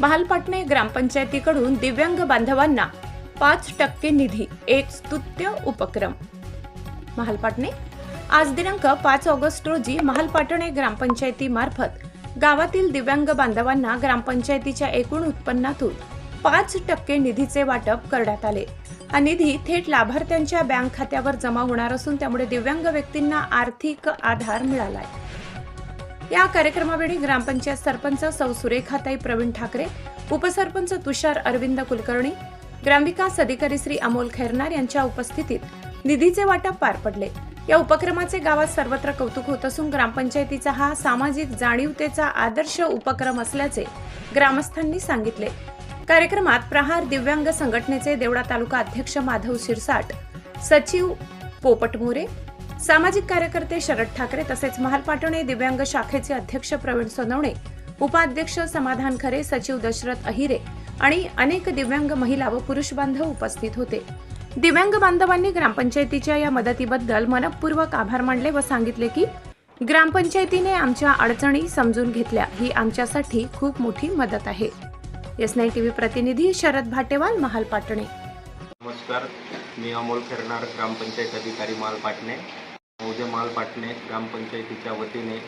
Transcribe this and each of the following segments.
महालपाटणे ग्रामपंचायतीकडून दिव्यांग बांधवांना पाच टक्के निधी एक स्तुत्य उपक्रम. महालपाटणे आज दिनांक पाच ऑगस्ट रोजी महालपाटणे ग्रामपंचायतीमार्फत गावातील दिव्यांग बांधवांना ग्रामपंचायतीच्या एकूण उत्पन्नातून पाच टक्के निधीचे वाटप करण्यात आले. हा निधी थेट लाभार्थ्यांच्या बँक खात्यावर जमा होणार असून त्यामुळे दिव्यांग व्यक्तींना आर्थिक आधार मिळाला आहे या कार्यक्रमावेळी ग्रामपंचायत सरपंच सौ सुरेखाताई प्रवीण ठाकरे उपसरपंच तुषार अरविंद कुलकर्णी ग्रामविकास अधिकारी श्री अमोल खैरनार यांच्या उपस्थितीत निधीचे वाटप पार पडले. या उपक्रमाचे गावात सर्वत्र कौतुक होत असून ग्रामपंचायतीचा हा सामाजिक जाणीवतेचा आदर्श उपक्रम असल्याचे ग्रामस्थांनी सांगितले. कार्यक्रमात प्रहार दिव्यांग संघटनेचे देवडा तालुका अध्यक्ष माधव शिरसाट सचिव पोपट मोरे सामाजिक कार्यकर्ते शरद ठाकरे तसेच महालपाटणे दिव्यांग शाखेचे अध्यक्ष प्रवीण सोनवणे उपाध्यक्ष समाधान खरे सचिव दशरथ अहिरे आणि अनेक दिव्यांग महिला व पुरुष बांधव उपस्थित होते. दिव्यांग बांधवांनी ग्रामपंचायतीच्या या मदतीबद्दल मनपूर्वक आभार मानले व सांगितले की ग्रामपंचायतीने आमच्या अडचणी समजून घेतल्या ही आमच्यासाठी खूप मोठी मदत आहे. एस नाईन टीव्ही प्रतिनिधी शरद भाटेवाल महालपाटणे नमस्कार. मी अमोल खैरनार ग्रामपंचायत अधिकारी मालपाटणे मौजे मालपाटणे ग्रामपंचायतीच्या वतीने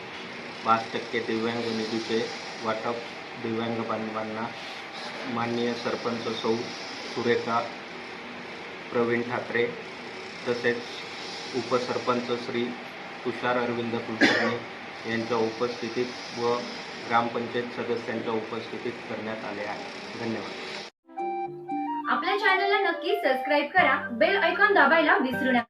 पाच टक्के दिव्यांग निधीचे वाटप दिव्यांग बांधवांना माननीय सरपंच सौ सुरेखा प्रवीण ठाकरे तसेच उपसरपंच श्री तुषार अरविंद कुलकर्णी यांच्या उपस्थितीत व ग्रामपंचायत सदस्यांच्या उपस्थितीत करण्यात आले आहे. धन्यवाद. आपल्या चॅनलला नक्की सबस्क्राईब करा. बेल ऐकॉन दाबायला विसरू नका.